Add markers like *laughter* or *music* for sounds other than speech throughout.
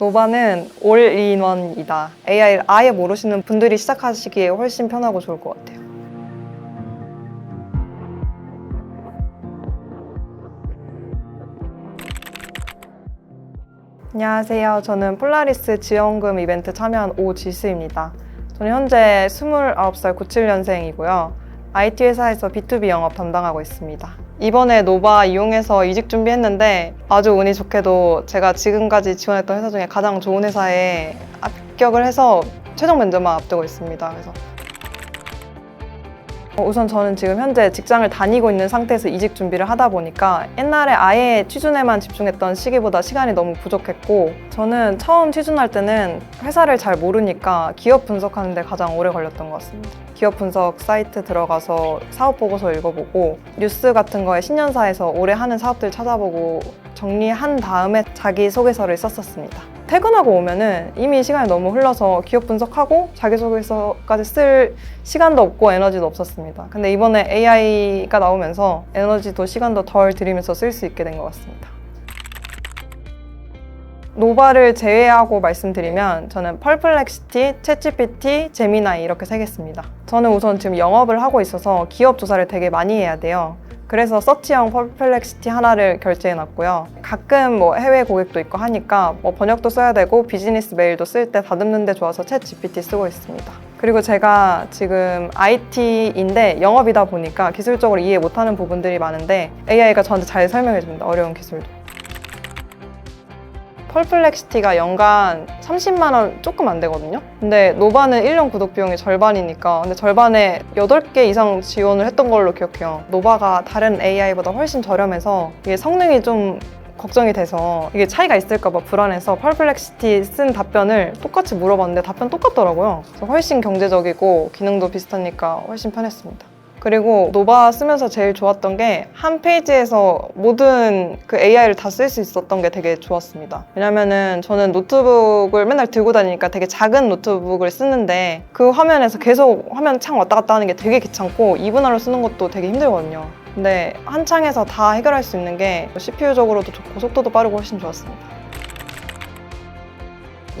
노바는 올인원이다. AI를 아예 모르시는 분들이 시작하시기에 훨씬 편하고 좋을 것 같아요. 안녕하세요. 저는 폴라리스 지원금 이벤트 참여한 오지수입니다. 저는 현재 29살 97년생이고요. IT 회사에서 B2B 영업 담당하고 있습니다. 이번에 노바 이용해서 이직 준비했는데 아주 운이 좋게도 제가 지금까지 지원했던 회사 중에 가장 좋은 회사에 합격을 해서 최종 면접만 앞두고 있습니다. 그래서 어, 우선 저는 지금 현재 직장을 다니고 있는 상태에서 이직 준비를 하다 보니까 옛날에 아예 취준에만 집중했던 시기보다 시간이 너무 부족했고 저는 처음 취준할 때는 회사를 잘 모르니까 기업 분석하는 데 가장 오래 걸렸던 것 같습니다. 기업 분석 사이트 들어가서 사업 보고서 읽어보고 뉴스 같은 거에 신년사에서 올해 하는 사업들 찾아보고 정리한 다음에 자기 소개서를 썼었습니다. 퇴근하고 오면은 이미 시간이 너무 흘러서 기업 분석하고 자기소개서까지 쓸 시간도 없고 에너지도 없었습니다. 근데 이번에 AI가 나오면서 에너지도 시간도 덜 들이면서 쓸 수 있게 된 것 같습니다. 노바를 제외하고 말씀드리면 저는 펄플렉시티, 챗GPT, 제미나이 이렇게 세 개습니다. 저는 우선 지금 영업을 하고 있어서 기업 조사를 되게 많이 해야 돼요. 그래서 서치형 퍼플렉시티 하나를 결제해 놨고요. 가끔 뭐 해외 고객도 있고 하니까 뭐 번역도 써야 되고 비즈니스 메일도 쓸 때 다듬는 데 좋아서 챗 GPT 쓰고 있습니다. 그리고 제가 지금 IT인데 영업이다 보니까 기술적으로 이해 못하는 부분들이 많은데 AI가 저한테 잘 설명해 줍니다. 어려운 기술도. 펄플렉시티가 연간 30만 원 조금 안 되거든요. 근데 노바는 1년 구독 비용이 절반이니까 근데 절반에 8개 이상 지원을 했던 걸로 기억해요. 노바가 다른 AI보다 훨씬 저렴해서 이게 성능이 좀 걱정이 돼서 이게 차이가 있을까봐 불안해서 펄플렉시티 쓴 답변을 똑같이 물어봤는데 답변 똑같더라고요. 그래서 훨씬 경제적이고 기능도 비슷하니까 훨씬 편했습니다. 그리고 노바 쓰면서 제일 좋았던 게 한 페이지에서 모든 그 AI를 다 쓸 수 있었던 게 되게 좋았습니다. 왜냐면은 저는 노트북을 맨날 들고 다니니까 되게 작은 노트북을 쓰는데 그 화면에서 계속 화면 창 왔다 갔다 하는 게 되게 귀찮고 이분할로 쓰는 것도 되게 힘들거든요. 근데 한 창에서 다 해결할 수 있는 게 CPU적으로도 좋고 속도도 빠르고 훨씬 좋았습니다.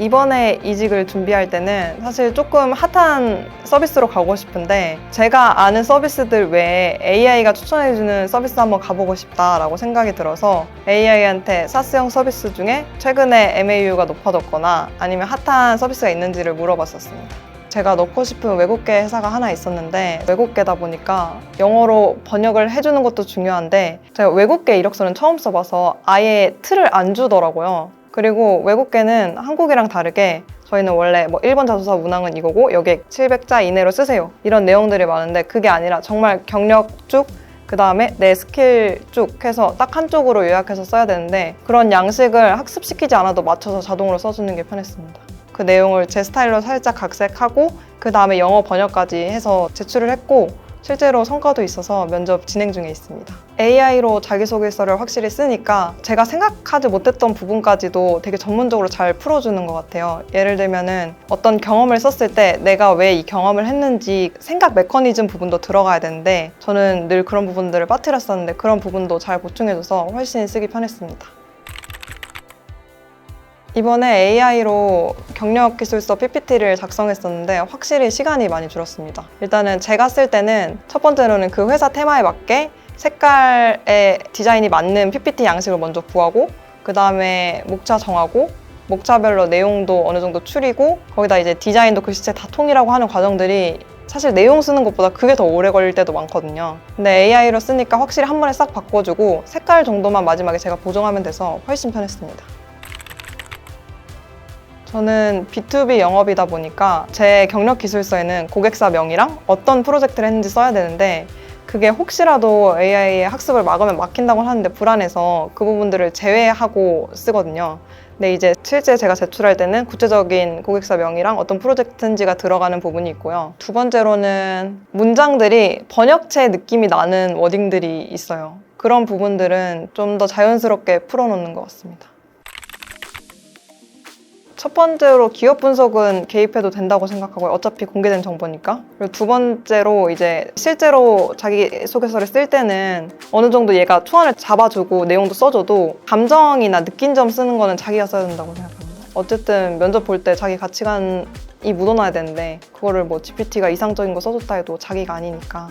이번에 이직을 준비할 때는 사실 조금 핫한 서비스로 가고 싶은데 제가 아는 서비스들 외에 AI가 추천해주는 서비스 한번 가보고 싶다라고 생각이 들어서 AI한테 사스형 서비스 중에 최근에 MAU가 높아졌거나 아니면 핫한 서비스가 있는지를 물어봤었습니다. 제가 넣고 싶은 외국계 회사가 하나 있었는데 외국계다 보니까 영어로 번역을 해주는 것도 중요한데 제가 외국계 이력서는 처음 써봐서 아예 틀을 안 주더라고요. 그리고 외국계는 한국이랑 다르게 저희는 원래 뭐 1번 자소서 문항은 이거고 여기에 700자 이내로 쓰세요. 이런 내용들이 많은데 그게 아니라 정말 경력 쭉 그 다음에 내 스킬 쭉 해서 딱 한쪽으로 요약해서 써야 되는데 그런 양식을 학습시키지 않아도 맞춰서 자동으로 써주는 게 편했습니다. 그 내용을 제 스타일로 살짝 각색하고 그 다음에 영어 번역까지 해서 제출을 했고 실제로 성과도 있어서 면접 진행 중에 있습니다. AI로 자기소개서를 확실히 쓰니까 제가 생각하지 못했던 부분까지도 되게 전문적으로 잘 풀어주는 것 같아요. 예를 들면은 어떤 경험을 썼을 때 내가 왜 이 경험을 했는지 생각 메커니즘 부분도 들어가야 되는데 저는 늘 그런 부분들을 빠뜨렸었는데 그런 부분도 잘 보충해줘서 훨씬 쓰기 편했습니다. 이번에 AI로 경력 기술서 PPT를 작성했었는데 확실히 시간이 많이 줄었습니다. 일단은 제가 쓸 때는 첫 번째로는 그 회사 테마에 맞게 색깔의 디자인이 맞는 PPT 양식을 먼저 구하고 그 다음에 목차 정하고 목차별로 내용도 어느 정도 추리고 거기다 이제 디자인도 글씨체 다 통일하고 하는 과정들이 사실 내용 쓰는 것보다 그게 더 오래 걸릴 때도 많거든요. 근데 AI로 쓰니까 확실히 한 번에 싹 바꿔주고 색깔 정도만 마지막에 제가 보정하면 돼서 훨씬 편했습니다. 저는 B2B 영업이다 보니까 제 경력 기술서에는 고객사 명이랑 어떤 프로젝트를 했는지 써야 되는데 그게 혹시라도 AI의 학습을 막으면 막힌다고 하는데 불안해서 그 부분들을 제외하고 쓰거든요. 근데 이제 실제 제가 제출할 때는 구체적인 고객사 명이랑 어떤 프로젝트인지가 들어가는 부분이 있고요. 두 번째로는 문장들이 번역체 느낌이 나는 워딩들이 있어요. 그런 부분들은 좀 더 자연스럽게 풀어놓는 것 같습니다. 첫 번째로 기업 분석은 개입해도 된다고 생각하고요. 어차피 공개된 정보니까. 그리고 두 번째로 이제 실제로 자기 소개서를 쓸 때는 어느 정도 얘가 초안을 잡아주고 내용도 써줘도 감정이나 느낀 점 쓰는 거는 자기가 써야 된다고 생각합니다. 어쨌든 면접 볼 때 자기 가치관이 묻어나야 되는데 그거를 뭐 GPT가 이상적인 거 써줬다 해도 자기가 아니니까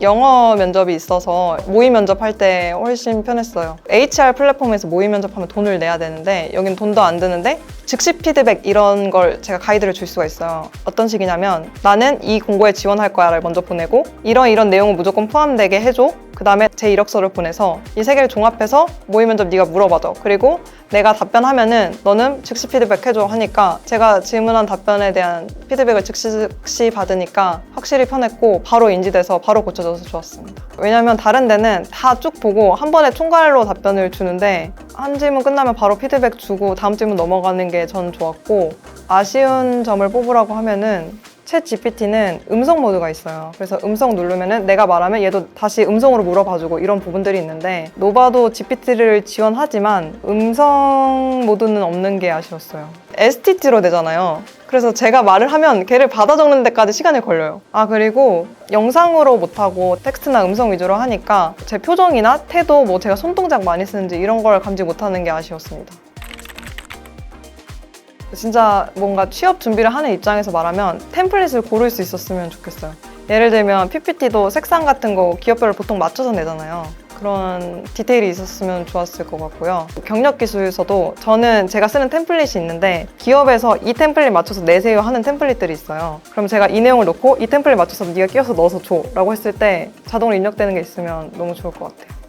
영어 면접이 있어서 모의 면접할 때 훨씬 편했어요. HR 플랫폼에서 모의 면접하면 돈을 내야 되는데 여긴 돈도 안 드는데 즉시 피드백 이런 걸 제가 가이드를 줄 수가 있어요. 어떤 식이냐면 나는 이 공고에 지원할 거야를 먼저 보내고 이런 이런 내용은 무조건 포함되게 해줘. 그 다음에 제 이력서를 보내서 이 세 개를 종합해서 모의 면접 네가 물어봐줘. 그리고 내가 답변하면은 너는 즉시 피드백 해줘 하니까 제가 질문한 답변에 대한 피드백을 즉시, 받으니까 확실히 편했고 바로 인지돼서 바로 고쳐져서 좋았습니다. 왜냐면 다른 데는 다 쭉 보고 한 번에 총괄로 답변을 주는데 한 질문 끝나면 바로 피드백 주고 다음 질문 넘어가는 게 전 좋았고 아쉬운 점을 뽑으라고 하면은 챗 GPT는 음성 모드가 있어요. 그래서 음성 누르면은 내가 말하면 얘도 다시 음성으로 물어봐주고 이런 부분들이 있는데 노바도 GPT를 지원하지만 음성 모드는 없는 게 아쉬웠어요. STT로 되잖아요. 그래서 제가 말을 하면 걔를 받아 적는 데까지 시간이 걸려요. 아, 그리고 영상으로 못하고 텍스트나 음성 위주로 하니까 제 표정이나 태도, 뭐 제가 손동작 많이 쓰는지 이런 걸 감지 못하는 게 아쉬웠습니다. 진짜 뭔가 취업 준비를 하는 입장에서 말하면 템플릿을 고를 수 있었으면 좋겠어요. 예를 들면 PPT도 색상 같은 거 기업별로 보통 맞춰서 내잖아요. 그런 디테일이 있었으면 좋았을 것 같고요. 경력 기술서도 저는 제가 쓰는 템플릿이 있는데 기업에서 이 템플릿 맞춰서 내세요 하는 템플릿들이 있어요. 그럼 제가 이 내용을 넣고 이 템플릿 맞춰서 네가 끼워서 넣어서 줘 라고 했을 때 자동으로 입력되는 게 있으면 너무 좋을 것 같아요.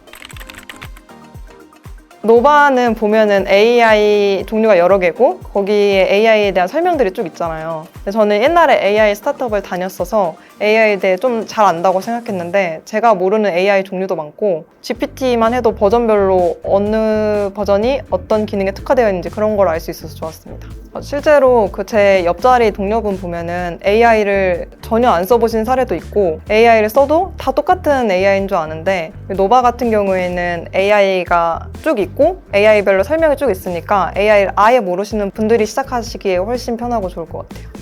노바는 보면은 AI 종류가 여러 개고 거기에 AI에 대한 설명들이 쭉 있잖아요. 저는 옛날에 AI 스타트업을 다녔어서 AI에 대해 좀 잘 안다고 생각했는데 제가 모르는 AI 종류도 많고 GPT만 해도 버전별로 어느 버전이 어떤 기능에 특화되어 있는지 그런 걸 알 수 있어서 좋았습니다. 어, 실제로 그 제 옆자리 동료분 보면은 AI를 전혀 안 써보신 사례도 있고 AI를 써도 다 똑같은 AI인 줄 아는데 노바 같은 경우에는 AI가 쭉 있고 AI별로 설명이 쭉 있으니까 AI를 아예 모르시는 분들이 시작하시기에 훨씬 편하고 좋을 것 같아요.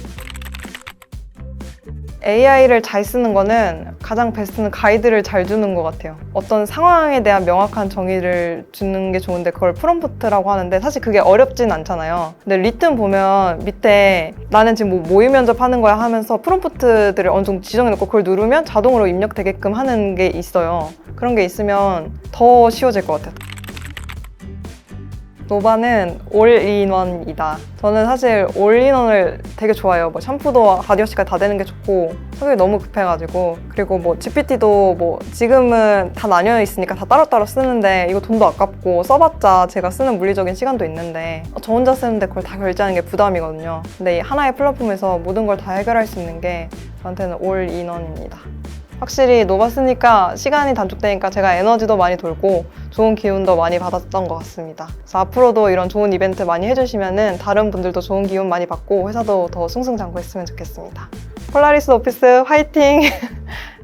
AI를 잘 쓰는 거는 가장 베스트는 가이드를 잘 주는 것 같아요. 어떤 상황에 대한 명확한 정의를 주는 게 좋은데 그걸 프롬프트라고 하는데 사실 그게 어렵진 않잖아요. 근데 리튼 보면 밑에 나는 지금 뭐 모의 면접하는 거야 하면서 프롬프트들을 어느 정도 지정해놓고 그걸 누르면 자동으로 입력되게끔 하는 게 있어요. 그런 게 있으면 더 쉬워질 것 같아요. 노바는 올인원이다. 저는 사실 올인원을 되게 좋아해요. 뭐 샴푸도 바디워시까지 다 되는 게 좋고 성격이 너무 급해가지고 그리고 뭐 GPT도 뭐 지금은 다 나뉘어 있으니까 다 따로따로 쓰는데 이거 돈도 아깝고 써봤자 제가 쓰는 물리적인 시간도 있는데 저 혼자 쓰는데 그걸 다 결제하는 게 부담이거든요. 근데 이 하나의 플랫폼에서 모든 걸 다 해결할 수 있는 게 저한테는 올인원입니다. 확실히 노바 쓰니까 시간이 단축되니까 제가 에너지도 많이 돌고 좋은 기운도 많이 받았던 것 같습니다. 그래서 앞으로도 이런 좋은 이벤트 많이 해주시면은 다른 분들도 좋은 기운 많이 받고 회사도 더 승승장구했으면 좋겠습니다. 폴라리스 오피스 화이팅! *laughs*